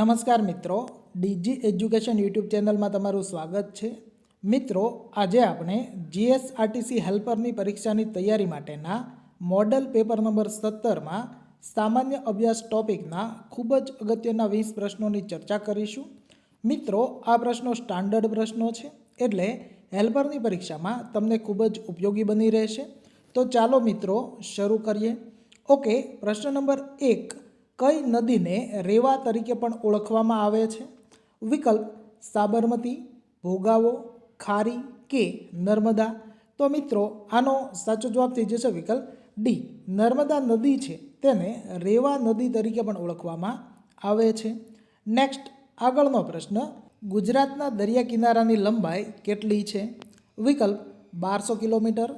નમસ્કાર મિત્રો, DG education YouTube ચેનલમાં તમારું સ્વાગત છે. મિત્રો, આજે આપણે જીએસઆરટીસી હેલ્પરની પરીક્ષાની તૈયારી માટેના મોડલ પેપર નંબર સત્તરમાં સામાન્ય અભ્યાસ ટોપિકના ખૂબ જ અગત્યના વીસ પ્રશ્નોની ચર્ચા કરીશું. મિત્રો, આ પ્રશ્નો સ્ટાન્ડર્ડ પ્રશ્નો છે, એટલે હેલ્પરની પરીક્ષામાં તમને ખૂબ જ ઉપયોગી બની રહેશે. તો ચાલો મિત્રો, શરૂ કરીએ. ઓકે, પ્રશ્ન નંબર એક. કઈ નદીને રેવા તરીકે પણ ઓળખવામાં આવે છે? વિકલ્પ સાબરમતી, ભોગાવો, ખારી કે નર્મદા? તો મિત્રો, આનો સાચો જવાબ થઈ જશે વિકલ્પ ડી. નર્મદા નદી છે, તેને રેવા નદી તરીકે પણ ઓળખવામાં આવે છે. નેક્સ્ટ, આગળનો પ્રશ્ન, ગુજરાતના દરિયા કિનારાની લંબાઈ કેટલી છે? વિકલ્પ, બારસો કિલોમીટર,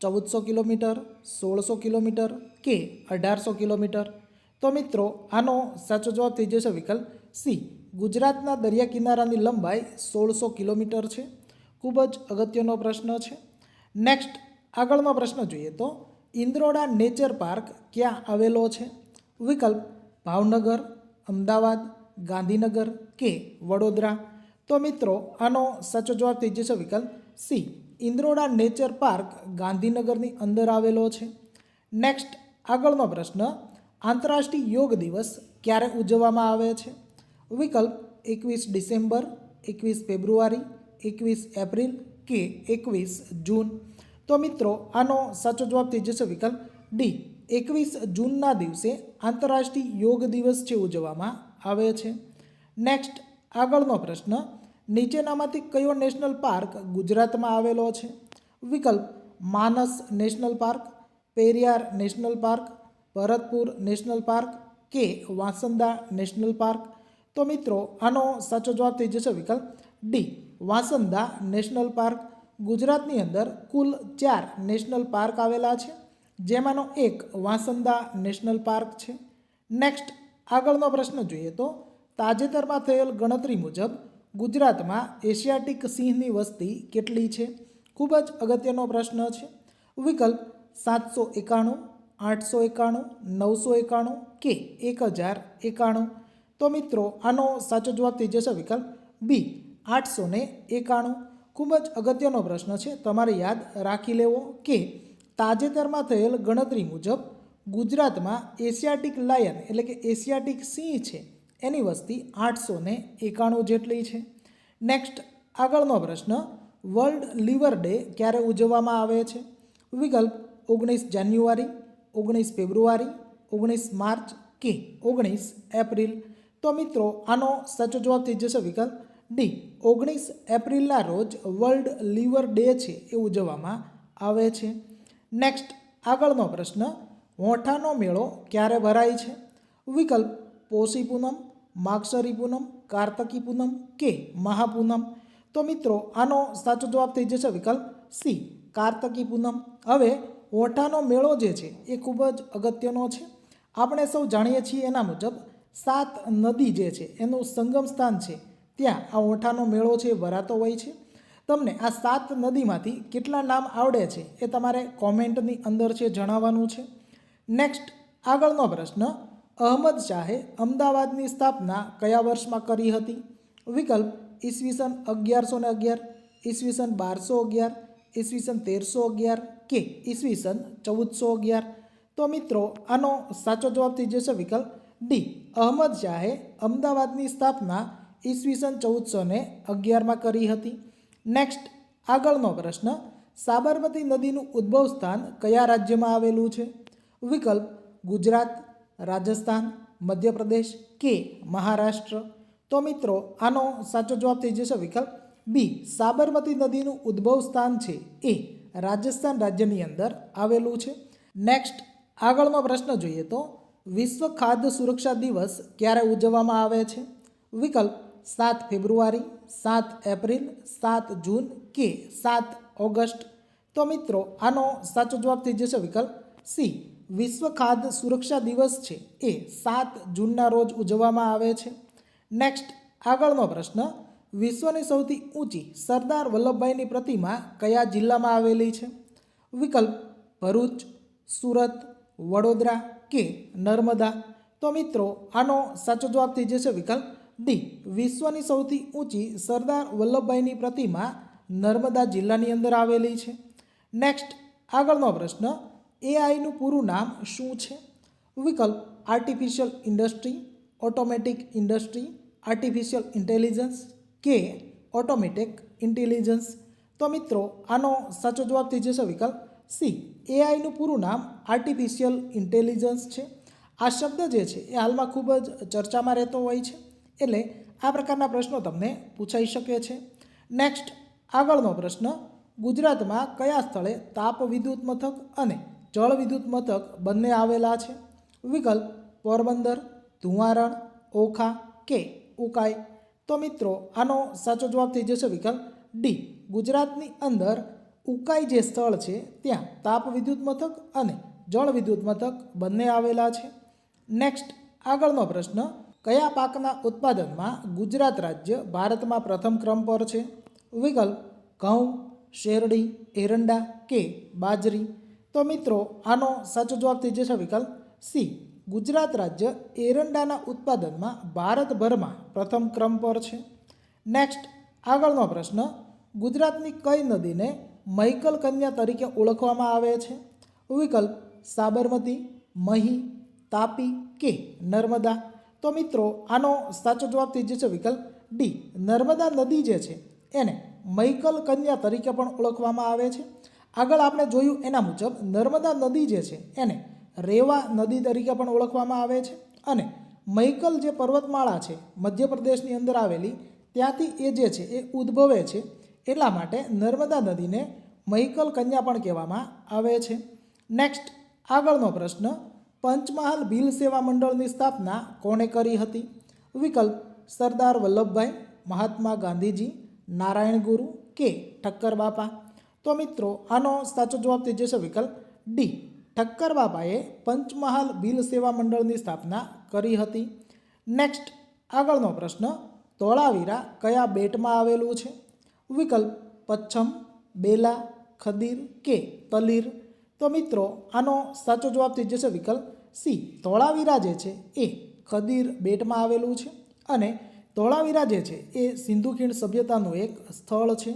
ચૌદસો કિલોમીટર, સોળસો કિલોમીટર કે અઢારસો કિલોમીટર? તો મિત્રો, આનો સાચો જવાબ થઈ જશે વિકલ્પ સી. ગુજરાતના દરિયા કિનારાની લંબાઈ સોળસો કિલોમીટર છે. ખૂબ જ અગત્યનો પ્રશ્ન છે. નેક્સ્ટ આગળનો પ્રશ્ન જોઈએ તો, ઇન્દ્રોડા નેચર પાર્ક ક્યાં આવેલો છે? વિકલ્પ, ભાવનગર, અમદાવાદ, ગાંધીનગર કે વડોદરા? તો મિત્રો, આનો સાચો જવાબ થઈ જશે વિકલ્પ સી. ઇન્દ્રોડા નેચર પાર્ક ગાંધીનગરની અંદર આવેલો છે. નેક્સ્ટ આગળનો પ્રશ્ન આંતરરાષ્ટ્રીય યોગ દિવસ ક્યારે ઉજવવામાં આવે છે? વિકલ્પ એકવીસ ડિસેમ્બર, એકવીસ ફેબ્રુઆરી, એકવીસ એપ્રિલ કે એકવીસ જૂન. તો મિત્રો, આનો સાચો જવાબ થઈ જશે વિકલ્પ ડી. એકવીસ જૂનના દિવસે આંતરરાષ્ટ્રીય યોગ દિવસ છે ઉજવવામાં આવે છે. નેક્સ્ટ આગળનો પ્રશ્ન, નીચેનામાંથી કયો નેશનલ પાર્ક ગુજરાતમાં આવેલો છે? વિકલ્પ, Manas national park, Periyar national park Bharatpur national park કે વાંસંદા નેશનલ પાર્ક? તો મિત્રો, આનો સાચો જવાબ થઈ જશે વિકલ્પ ડી વાંસંદા નેશનલ પાર્ક. ગુજરાતની અંદર કુલ ચાર નેશનલ પાર્ક આવેલા છે, જેમાંનો એક વાંસંદા નેશનલ પાર્ક છે. નેક્સ્ટ આગળનો પ્રશ્ન જોઈએ તો, તાજેતરમાં થયેલ ગણતરી મુજબ ગુજરાતમાં એશિયાટિક સિંહની વસ્તી કેટલી છે? ખૂબ જ અગત્યનો પ્રશ્ન છે. વિકલ્પ સાતસો એકાણું આઠસો એકાણું, નવસો એકાણું કે એક હજાર એકાણું? તો મિત્રો, આનો સાચો જવાબ થઈ જશે વિકલ્પ બી, આઠસો ને એકાણું. ખૂબ જ અગત્યનો પ્રશ્ન છે. તમારે યાદ રાખી લેવો કે તાજેતરમાં થયેલ ગણતરી મુજબ ગુજરાતમાં એશિયાટિક લાયન એટલે કે એશિયાટિક સિંહ છે, એની વસ્તી આઠસો ને એકાણું જેટલી છે. નેક્સ્ટ આગળનો પ્રશ્ન વર્લ્ડ લિવર ડે ક્યારે ઉજવવામાં આવે છે? વિકલ્પ ઓગણીસ જાન્યુઆરી ઓગણીસ ફેબ્રુઆરી, ઓગણીસ માર્ચ કે ઓગણીસ એપ્રિલ. તો મિત્રો, આનો સાચો જવાબ થઈ જશે વિકલ્પ ડી. ઓગણીસ એપ્રિલના રોજ વર્લ્ડ લિવર ડે છે એ ઉજવવામાં આવે છે. નેક્સ્ટ, આગળનો પ્રશ્ન, હોઠાનો મેળો ક્યારે ભરાય છે? વિકલ્પ પોષી પૂનમ, માગસરી પૂનમ, કાર્તકી પૂનમ કે મહાપૂનમ? તો મિત્રો, આનો સાચો જવાબ થઈ જશે વિકલ્પ સી, કાર્તકી પૂનમ. હવે ઓઠાનો મેળો જે છે એ ખૂબ જ અગત્યનો છે. આપણે સૌ જાણીએ છીએ એના મુજબ સાત નદી જે છે એનું સંગમ સ્થાન છે. ત્યાં આ ઓઠાનો મેળો છે ભરાતો હોય છે. તમને આ સાત નદીમાંથી કેટલા નામ આવડે છે એ તમારે કોમેન્ટની અંદર છે જણાવવાનું છે. નેક્સ્ટ, આગળનો પ્રશ્ન, અહમદ શાહે અમદાવાદની સ્થાપના કયા વર્ષમાં કરી હતી? વિકલ્પ, ઈસવીસન અગિયારસો ને અગિયાર, ઈસવીસન બારસો અગિયાર ઈસવીસન તેરસો અગિયાર કે ઈસવીસન ચૌદસો અગિયાર? તો મિત્રો, આનો સાચો જવાબ થઈ જશે વિકલ્પ ડી. અહમદ શાહે અમદાવાદની સ્થાપના ઈસવીસન ચૌદસો ને અગિયારમાં કરી હતી. નેક્સ્ટ, આગળનો પ્રશ્ન, સાબરમતી નદીનું ઉદ્ભવ સ્થાન કયા રાજ્યમાં આવેલું છે? વિકલ્પ, ગુજરાત, રાજસ્થાન, મધ્યપ્રદેશ કે મહારાષ્ટ્ર? તો મિત્રો, આનો સાચો જવાબ થઈ જશે વિકલ્પ બી સાબરમતી નદીનું ઉદ્ભવ સ્થાન છે. એ રાજસ્થાન રાજ્યની અંદર આવેલું છે. નેક્સ્ટ આગળમાં પ્રશ્ન જોઈએ તો, વિશ્વ ખાદ્ય સુરક્ષા દિવસ ક્યારે ઉજવવામાં આવે છે? વિકલ્પ, સાત ફેબ્રુઆરી, સાત એપ્રિલ, સાત જૂન કે સાત ઓગસ્ટ. તો મિત્રો, આનો સાચો જવાબ થઈ જશે વિકલ્પ સી વિશ્વ ખાદ્ય સુરક્ષા દિવસ છે. એ સાત જૂનના રોજ ઉજવવામાં આવે છે. નેક્સ્ટ આગળનો પ્રશ્ન વિશ્વની સૌથી ઊંચી સરદાર વલ્લભભાઈની પ્રતિમા કયા જિલ્લામાં આવેલી છે? વિકલ્પ, ભરૂચ, સુરત, વડોદરા કે નર્મદા? તો મિત્રો, આનો સાચો જવાબ થઈ જશે વિકલ્પ ડી. વિશ્વની સૌથી ઊંચી સરદાર વલ્લભભાઈની પ્રતિમા નર્મદા જિલ્લાની અંદર આવેલી છે. નેક્સ્ટ, આગળનો પ્રશ્ન, એઆઈનું પૂરું નામ શું છે? વિકલ્પ, artificial industry, automatic industry, artificial intelligence કે ઓટોમેટિક ઇન્ટેલિજન્સ? તો મિત્રો, આનો સાચો જવાબ થઈ જશે વિકલ્પ સી. એઆઈનું પૂરું નામ આર્ટિફિશિયલ ઇન્ટેલિજન્સ છે. આ શબ્દ જે છે, એ હાલમાં ખૂબ જ ચર્ચામાં રહેતો હોય છે. એટલે આ પ્રકારના પ્રશ્નો તમને પૂછાઈ શકે છે. નેક્સ્ટ આગળનો પ્રશ્ન, ગુજરાતમાં કયા સ્થળે તાપ વિદ્યુત મથક અને જળ વિદ્યુત મથક બંને આવેલા છે? વિકલ્પ પોરબંદર, ધુવારણ, ઓખા કે ઉકાઈ. તો મિત્રો, આનો સાચો જવાબ થઈ જશે વિકલ્પ ડી ગુજરાતની અંદર ઉકાઈ જે સ્થળ છે, ત્યાં તાપ વિદ્યુત મથક અને જળ વિદ્યુત મથક બંને આવેલા છે. નેક્સ્ટ આગળનો પ્રશ્ન, કયા પાકના ઉત્પાદનમાં ગુજરાત રાજ્ય ભારતમાં પ્રથમ ક્રમ પર છે? વિકલ્પ, ઘઉં, શેરડી, એરંડા કે બાજરી? તો મિત્રો, આનો સાચો જવાબ થઈ જશે વિકલ્પ સી ગુજરાત રાજ્ય એરંડાના ઉત્પાદનમાં ભારતભરમાં પ્રથમ ક્રમ પર છે. નેક્સ્ટ આગળનો પ્રશ્ન, ગુજરાતની કઈ નદીને મહિકલ કન્યા તરીકે ઓળખવામાં આવે છે? વિકલ્પ, સાબરમતી, મહી, તાપી કે નર્મદા? તો મિત્રો, આનો સાચો જવાબ થઈ જશે વિકલ્પ ડી નર્મદા નદી જે છે, એને મહિકલ કન્યા તરીકે પણ ઓળખવામાં આવે છે. આગળ આપણે જોયું એના મુજબ નર્મદા નદી જે છે, એને રેવા નદી તરીકે પણ ઓળખવામાં આવે છે અને મૈકલ જે પર્વતમાળા છે, મધ્યપ્રદેશની અંદર આવેલી, ત્યાંથી એ જે છે એ ઉદ્ભવે છે, એટલા માટે નર્મદા નદીને મૈકલ કન્યા પણ કહેવામાં આવે છે. નેક્સ્ટ આગળનો પ્રશ્ન, પંચમહાલ ભીલ સેવા મંડળની સ્થાપના કોણે કરી હતી? વિકલ્પ, સરદાર વલ્લભભાઈ, મહાત્મા ગાંધીજી, નારાયણ ગુરુ કે ઠક્કર બાપા? તો મિત્રો, આનો સાચો જવાબ થઈ જશે વિકલ્પ ડી ઠક્કર બાપાએ પંચમહાલ બિલ સેવા મંડળની સ્થાપના કરી હતી. નેક્સ્ટ આગળનો પ્રશ્ન, ધોળાવીરા કયા બેટમાં આવેલું છે? વિકલ્પ, પચ્છમ, બેલા, ખદીર કે તલીર? તો મિત્રો, આનો સાચો જવાબ થઈ જશે વિકલ્પ સી ધોળાવીરા જે છે એ ખદીર બેટમાં આવેલું છે અને ધોળાવીરા જે છે એ સિંધુ ખીણ સભ્યતાનું એક સ્થળ છે.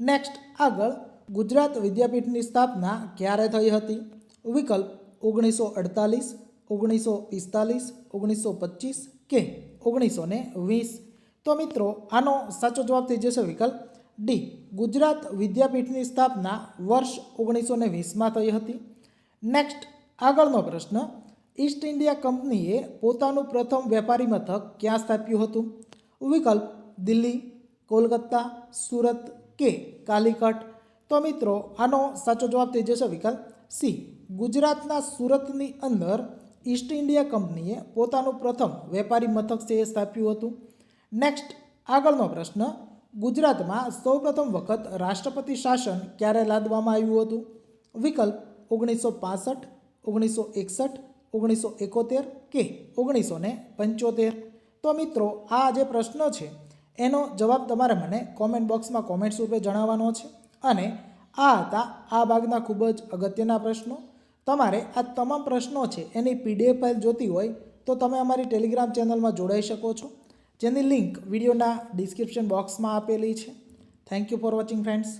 નેક્સ્ટ આગળ, ગુજરાત વિદ્યાપીઠની સ્થાપના ક્યારે થઈ હતી? વિકલ્પ ઓગણીસો અડતાલીસ, ઓગણીસો પિસ્તાલીસ, ઓગણીસો પચીસ કે ઓગણીસો વીસ. તો મિત્રો, આનો સાચો જવાબ થઈ જશે વિકલ્પ ડી. ગુજરાત વિદ્યાપીઠની સ્થાપના વર્ષ ઓગણીસો ને વીસમાં થઈ હતી. નેક્સ્ટ, આગળનો પ્રશ્ન, ઈસ્ટ ઇન્ડિયા કંપનીએ પોતાનું પ્રથમ વેપારી મથક ક્યાં સ્થાપ્યું હતું? વિકલ્પ દિલ્હી, કોલકાતા, સુરત કે કાલિકટ તો મિત્રો, આનો સાચો જવાબ થઈ જશે વિકલ્પ સી. ગુજરાતના સુરતની અંદર ઈસ્ટ ઇન્ડિયા કંપનીએ પોતાનું પ્રથમ વેપારી મથક છે એ સ્થાપ્યું હતું. નેક્સ્ટ આગળનો પ્રશ્ન, ગુજરાતમાં સૌપ્રથમ વખત રાષ્ટ્રપતિ શાસન ક્યારે લાદવામાં આવ્યું હતું? વિકલ્પ, ઓગણીસો પાસઠ, ઓગણીસો એકસઠ, ઓગણીસો એકોતેર કે ઓગણીસો ને પંચોતેર? તો મિત્રો, આ જે પ્રશ્ન છે, એનો જવાબ તમારે મને કોમેન્ટ બોક્સમાં કોમેન્ટ્સ રૂપે જણાવવાનો છે. અને આ હતા આ ભાગના ખૂબ જ અગત્યના પ્રશ્નો. તમારે આ તમામ પ્રશ્નો છે એની પીડીએફ ફાઇલ જોતી હોય તો તમે અમારી ટેલિગ્રામ ચેનલમાં જોડાઈ શકો છો, જેની લિંક વિડીયોના ડિસ્ક્રિપ્શન બોક્સમાં આપેલી છે. Thank you for watching friends